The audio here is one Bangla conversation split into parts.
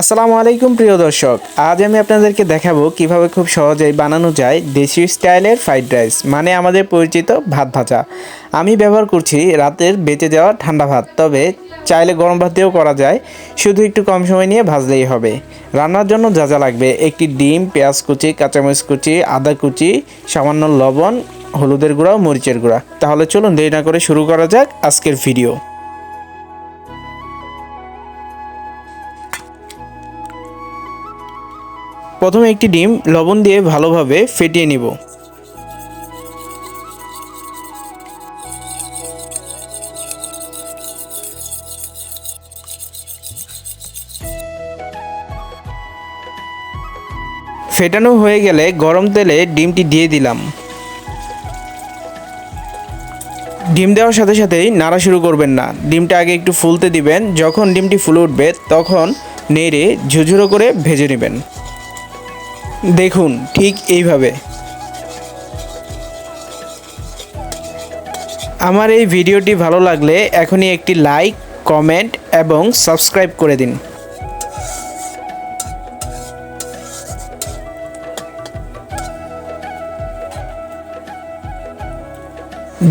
আসসালামু আলাইকুম, প্রিয় দর্শক। আজ আমি আপনাদেরকে দেখাবো কীভাবে খুব সহজেই বানানো যায় দেশি স্টাইলের ফ্রাইড রাইস মানে আমাদের পরিচিত ভাত ভাজা। আমি ব্যবহার করছি রাতের বেঁচে যাওয়া ঠান্ডা ভাত, তবে চাইলে গরম ভাত দিয়েও করা যায়, শুধু একটু কম সময় নিয়ে ভাজলেই হবে। রান্নার জন্য যা যা লাগবে, একটি ডিম, পেঁয়াজ কুচি, কাঁচামরিচ কুচি, আদা কুচি, সামান্য লবণ, হলুদের গুঁড়া ও মরিচের গুঁড়া। তাহলে চলুন দেরি না করে শুরু করা যাক আজকের ভিডিও। প্রথমে একটি ডিম লবণ দিয়ে ভালোভাবে ফেটিয়ে নিব। ফেটানো হয়ে গেলে গরম তেলে ডিমটি দিয়ে দিলাম। ডিম দেওয়ার সাথে সাথেই নাড়া শুরু করবেন না। ডিমটা আগে একটু ফুলতে দিবেন। যখন ডিমটি ফুলে উঠবে, তখন নেড়ে ঝুঝুরো করে ভেজে নেবেন। দেখুন, ঠিক এইভাবে। আমার এই ভিডিওটি ভালো লাগলে এখনই একটি লাইক, কমেন্ট এবং সাবস্ক্রাইব করে দিন।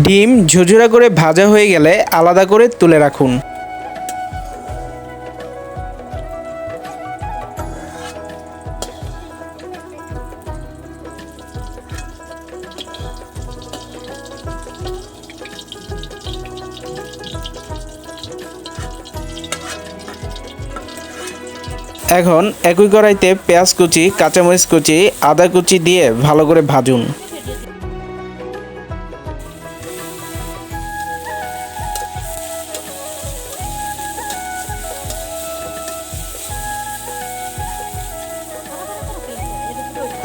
ডিম ঝুঝুরা করে ভাজা হয়ে গেলে আলাদা করে তুলে রাখুন। এখন একই কড়াইতে পেঁয়াজ কুচি, কাঁচামরিচ কুচি, আদা কুচি দিয়ে ভালো করে ভাজুন।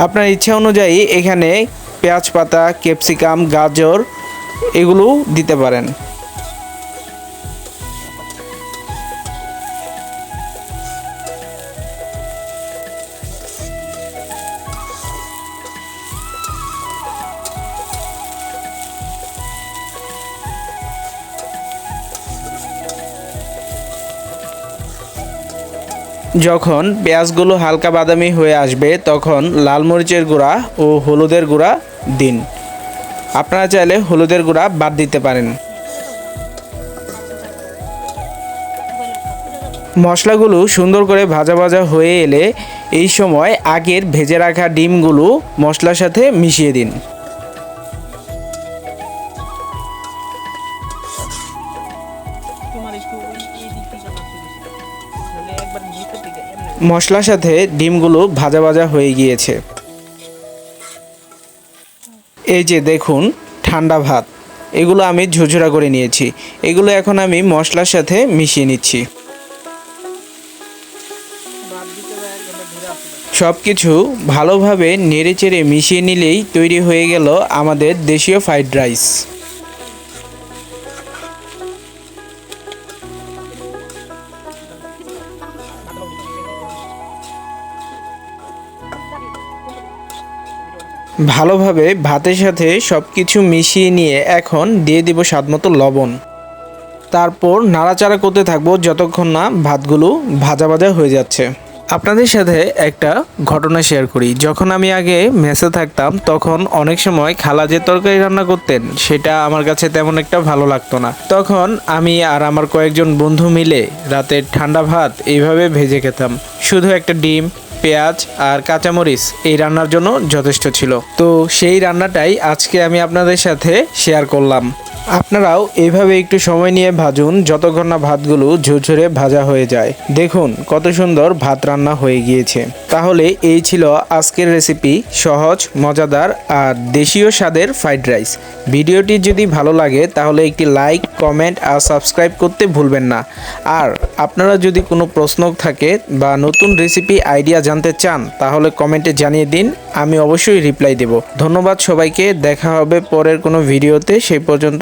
আপনার ইচ্ছা অনুযায়ী এখানে পেঁয়াজ পাতা, ক্যাপসিকাম, গাজর এগুলো দিতে পারেন। যখন পেঁয়াজগুলো হালকা বাদামি হয়ে আসবে, তখন লাল মরিচের গুঁড়া ও হলুদের গুঁড়া দিন। আপনারা চাইলে হলুদের গুঁড়া বাদ দিতে পারেন। মশলাগুলো সুন্দর করে ভাজা ভাজা হয়ে এলে এই সময় আগের ভেজে রাখা ডিমগুলো মশলার সাথে মিশিয়ে দিন। তোমার একটু মশলার সাথে ডিমগুলো ভাজা ভাজা হয়ে গিয়েছে। এই যে দেখুন, ঠান্ডা ভাত। এগুলো আমি ঝুঝুরা করে নিয়েছি। এগুলো এখন আমি মশলার সাথে মিশিয়ে নিচ্ছি। সব কিছু ভালোভাবে নেড়েচেড়ে মিশিয়ে নিলেই তৈরি হয়ে গেল আমাদের দেশীয় ফ্রাইড রাইস। ভালোভাবে ভাতের সাথে সব কিছু মিশিয়ে নিয়ে এখন দিয়ে দিব স্বাদমতো লবণ। তারপর নাড়াচাড়া করতে থাকব যতক্ষণ না ভাতগুলো ভাজা ভাজা হয়ে যাচ্ছে। আপনাদের সাথে একটা ঘটনা শেয়ার করি। যখন আমি আগে মেসে থাকতাম, তখন অনেক সময় খালা যে তরকারি রান্না করতেন, সেটা আমার কাছে তেমন একটা ভালো লাগতো না। তখন আমি আর আমার কয়েকজন বন্ধু মিলে রাতের ঠান্ডা ভাত এইভাবে ভেজে খেতাম। শুধু একটা ডিম পেঁয়াজ আর কাঁচামরিচ এই রান্নার জন্য যথেষ্ট ছিল। তো সেই রান্নাটাই আজকে আমি আপনাদের সাথে শেয়ার করলাম। আপনারাও এইভাবে একটু সময় নিয়ে ভাজুন, যতক্ষণ না ভাতগুলো ঝুরঝুরে ভাজা হয়ে যায়। দেখুন কত সুন্দর ভাত রান্না হয়ে গিয়েছে। তাহলে এই ছিল আজকের রেসিপি সহজ, মজাদার আর দেশীয় স্বাদের ফ্রাইড রাইস ভিডিওটি যদি ভালো লাগে, তাহলে একটি লাইক কমেন্ট আর সাবস্ক্রাইব করতে ভুলবেন না। আর আপনারা যদি কোনো প্রশ্ন থাকে বা নতুন রেসিপি আইডিয়া জানতে চান, তাহলে কমেন্টে জানিয়ে দিন, আমি অবশ্যই রিপ্লাই দেব। ধন্যবাদ সবাইকে, দেখা হবে পরের কোনো ভিডিওতে সেই পর্যন্ত